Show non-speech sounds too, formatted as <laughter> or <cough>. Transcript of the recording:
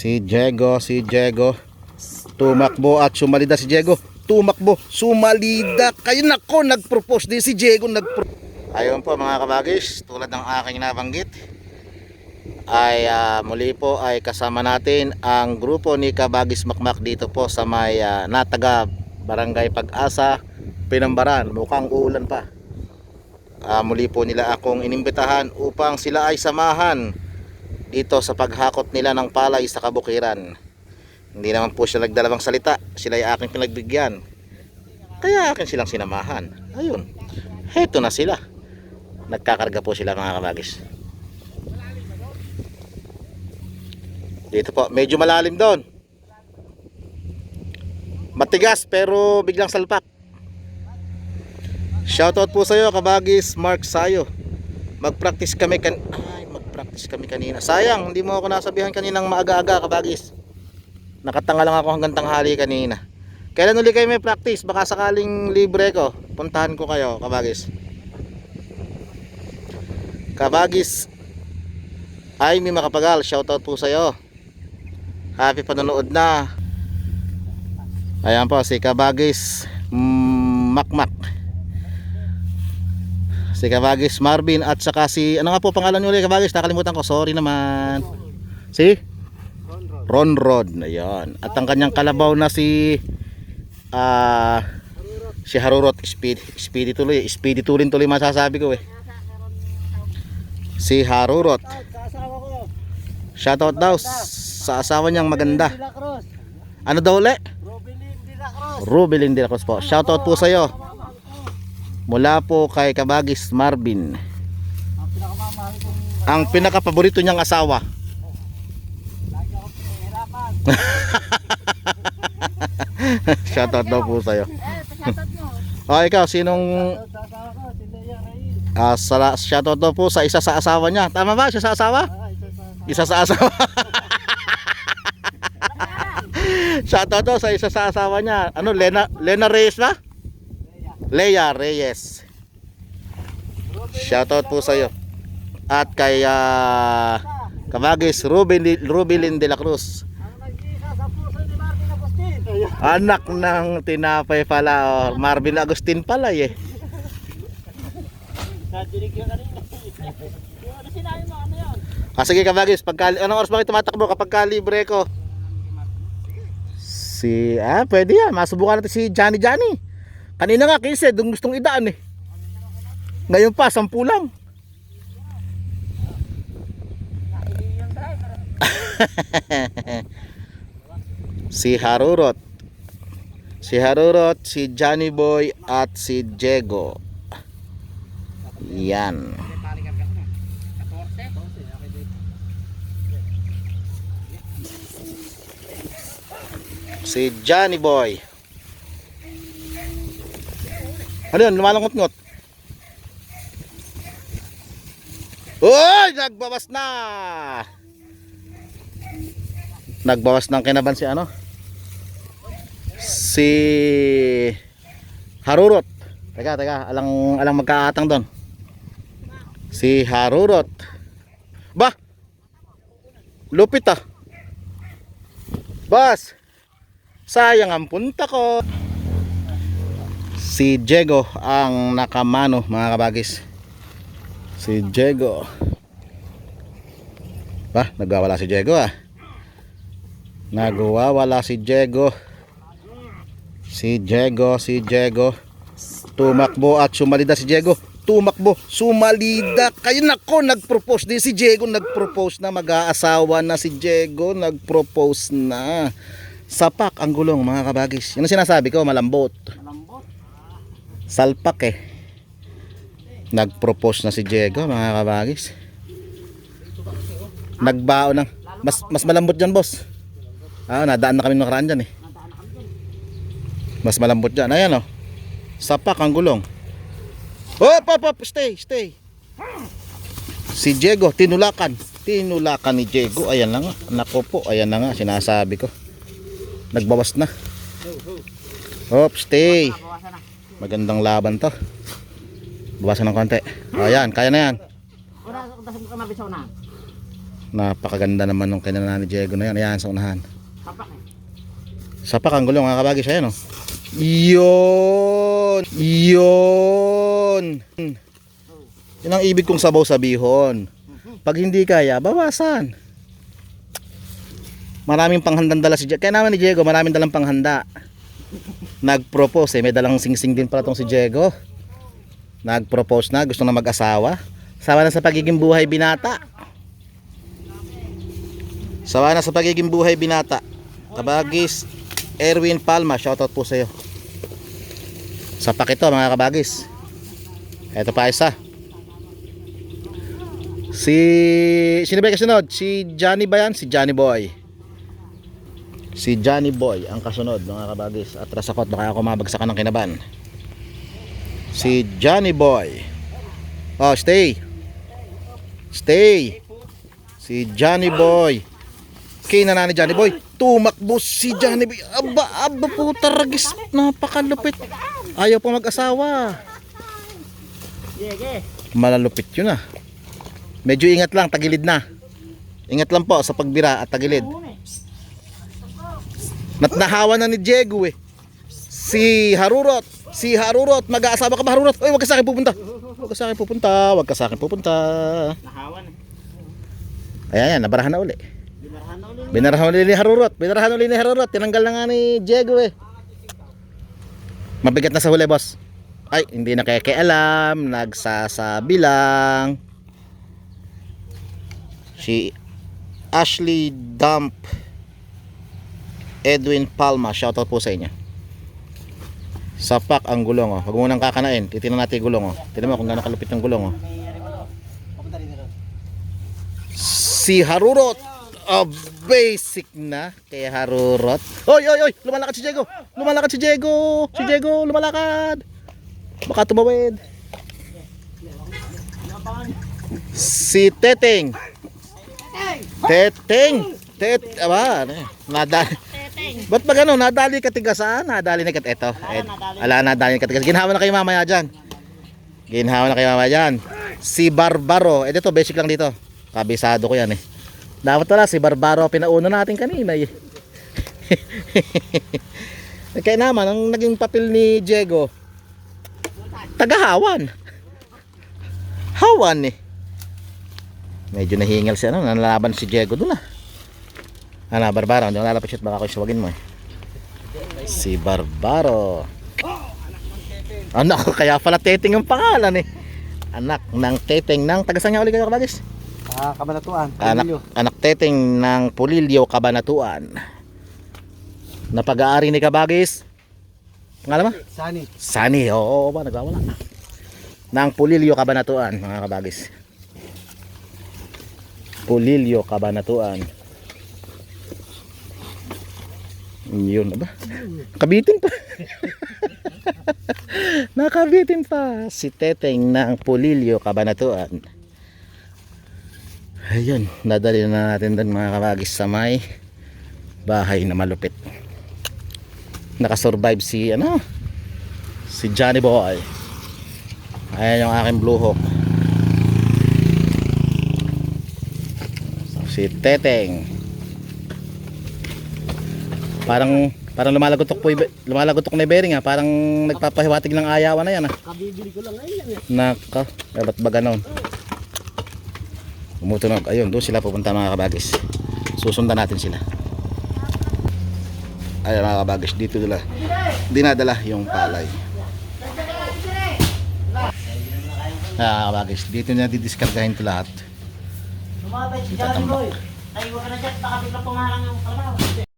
Si Diego, si Diego. Tumakbo at sumalida si Diego. Tumakbo, sumalida. Kayo nako, nag-propose din si Diego. Nag Ayun po mga kabagis, tulad ng aking nabanggit, ay ah, muli po ay kasama natin ang grupo ni Kabagis Makmak dito po sa may ah, Nataga Barangay Pag-asa, Pinambaran. Mukhang uulan pa. Ah, muli po nila akong inimbitahan upang sila ay samahan dito sa paghakot nila ng palay sa kabukiran. Hindi naman po sila nagdalawang salita. Sila ay aking pinagbigyan. Kaya akin silang sinamahan. Ayun. Heto na sila. Nagkakarga po sila mga kabagis. Dito po. Medyo malalim doon. Matigas pero biglang salpak. Shoutout po sa iyo kabagis Mark Sayo. Mag-practice kami kan Mag-practice kami kanina. Sayang, hindi mo ako nasabihan kaninang maaga-aga kabagis. Nakatanga lang ako hanggang tanghali kanina. Kailan uli kayo may practice? Baka sakaling libre ko. Puntahan ko kayo, kabagis. Kabagis ay may makapagal. Shoutout po sa'yo. Happy panonood na. Ayan po, si Kabagis mm, Makmak. Si Kabagis Marvin at saka si, ano nga po pangalan niyo ulit Kabagis? Nakalimutan ko, sorry naman. Si? Ron Rod. Ayan. At ang kanyang kalabaw na si ah si Harurot Speed Speedy tuloy Speedy tuloy tuloy masasabi ko eh si Harurot shoutout daw sa asawa niyang maganda ano daw uli? Robilin De La Cruz. Rubilin de la Cruz po shoutout po sa iyo mula po kay Kabagis Marvin Ang pinaka-paborito niyang asawa pinahirapan. <laughs> shoutout daw po sa iyo pagkatad nyo. oh ikaw sinong ah, sala, daw po sa isa sa asawa niya tama ba siya sa asawa? Ah, isa sa Isa sa asawa. <laughs> Shoutout to sa isa sa asawa niya. Ano, Lena, Lena Reyes ba? Leia Reyes. Shoutout po sa iyo. At kay ah, Kabagis Ruben Rubilin de la Cruz. Anak ng tinapay pala. Oh, Marvin Agustin pala eh. Ah, sige Kabagis, pagka, anong oras ba tumatakbo kapag ka libre ko? Si, ah, pwede yan. Masubukan natin si Johnny Johnny. Kanina nga, 15, doon gustong idaan eh. Ngayon pa, 10 lang. <laughs> Si Harurot. Si Harurot, si Johnny Boy, at si Diego. Yan. Si Johnny Boy. Ano yun? Lumalangkot-ngot. Uy! Nagbawas na! Nagbawas ng kinaban si ano? Si Harurot. Teka, teka. Alang, alang magkaatang doon. Si Harurot. Ba! Lupit ah. Bas! Sayang ang punta ko. Si Diego ang nakamano mga kabagis. Si Diego. Ba, nagwawala si Diego ah. Nagwawala si Diego. Si Diego, si Diego. Tumakbo at sumalida si Diego. Tumakbo, sumalida. Kayo nako, nag-propose din si Diego. Nag-propose na mag-aasawa na si Diego. Nag-propose na. Sapak ang gulong mga kabagis. Yan ang sinasabi ko, malambot. Salpak eh. Nag-propose na si Diego mga kabagis. Nagbao ng mas mas malambot diyan, boss. Ah, nadaan na kami nakaraan diyan eh. Mas malambot diyan. Ayan oh. Sapak ang gulong. Hop, hop, hop, stay, stay. Si Diego tinulakan. Tinulakan ni Diego. Ayan na nga. Nako po, ayan na nga sinasabi ko. Nagbawas na. Hop, stay. Magandang laban to. Bawasan ng konti. O yan, kaya na yan. Napakaganda naman nung kinana ni Diego na yan. Ayan sa unahan. Kapak eh. Sapak ang gulong mga kabagis. Ayan o. Yun! Yun! Yun ang ibig kong sabaw sabihon. Pag hindi kaya, bawasan. Maraming panghandang dala si Diego. Kaya naman ni Diego, maraming dalang panghanda. Nag-propose eh. May dalang sing-sing din pala tong si Diego. Nag-propose na. Gusto na mag-asawa. Sawa na sa pagiging buhay binata. Sawa na sa pagiging buhay binata. Kabagis, Erwin Palma, shoutout po sa iyo. Sapak ito mga kabagis. Ito pa isa. Si sino ba kasunod? Si Johnny ba yan? Si Johnny Boy. Si Johnny Boy ang kasunod mga kabagis. Atras ako at baka ako mabagsakan ng kinaban. Si Johnny Boy. Oh, stay. Stay. Si Johnny Boy. Kina na ni Johnny Boy. Tumakbo si Johnny Boy. Aba, aba po taragis. Napakalupit. Ayaw pa mag-asawa. Malalupit yun ah. Medyo ingat lang, tagilid na. Ingat lang po sa pagbira at tagilid. Natnahawa na ni Diego eh. Si Harurot. Si Harurot. Mag-aasawa ka ba Harurot? Uy, wag ka sa akin pupunta. Wag ka sa akin pupunta. Wag ka sa akin pupunta. Nahawan eh. Ayan, ayan, nabarahan na uli. Binarahan na uli ni Harurot. Binarahan uli ni Harurot. Tinanggal na nga ni Diego eh. Mabigat na sa huli, boss. Ay, hindi na kaya alam. Nagsasabi lang. Si Ashley Dump Edwin Palma. Shoutout po sa inyo. Sapak ang gulong oh. Huwag mo nang kakanain. Titingnan natin yung gulong oh. Tingnan mo kung gaano kalupit yung gulong oh. Si Harurot. Oh, basic na kay Harurot. Oy, oy, oy, lumalakad si Diego. Lumalakad si Diego. Si Diego, lumalakad. Baka tumawid. Si Teteng. Teteng. Tet, aba, ano nadali. Ba't ba gano'n? Nadali ka tigasaan? Nadali na kat eto. Et, ala nadali ka tigasaan. Ginhawa na kayo mamaya dyan. Ginhawa na kayo mamaya dyan. Si Barbaro. Eh dito, basic lang dito. Kabisado ko yan eh. Dapat wala si Barbaro pinauna natin kanina <laughs> eh. Kaya naman, ang naging papel ni Diego, tagahawan. Hawan eh. Medyo nahingal siya, ano, nalalaban si Diego doon ah. Ano, Barbaro, hindi ko lalapit baka ko suwagin mo eh. Si Barbaro. Anak, <laughs> kaya pala Teteng ang pangalan eh. Anak ng Teteng ng tagasang niya ulit kayo kabagis. Ah, kabanatuan. Anak, anak Teteng ng Pulilio Cabanatuan. Na pag-aari ni Kabagis. Pangalan mo? Sani. Sani, oo ba, nagwawala. Ng Pulilio Cabanatuan, mga kabagis. Pulilio Cabanatuan. Yun ba? Kabitin pa. <laughs> Nakabitin pa. Si Teteng ng Pulilio Cabanatuan. Ayun, nadali na natin doon mga kabagis sa may bahay na malupit. Nakasurvive si ano? Si Johnny Boy. Ayan yung aking blue hawk. Si Teteng. Parang parang lumalagotok po lumalagotok na bearing ha. Parang nagpapahiwatig ng ayawan na yan ha. Kabibili ko lang ngayon. Naka, ba't ba ganon? Umutunog. Ayun, doon sila pupunta mga kabagis. Susundan natin sila. Ayun mga kabagis, dito nila dinadala yung palay. Ah, kabagis, dito na didiskargahin ito lahat. Lumabay si Johnny Boy. Ay, huwag ka na dyan. Baka bigla pumaharang yung kalabaw.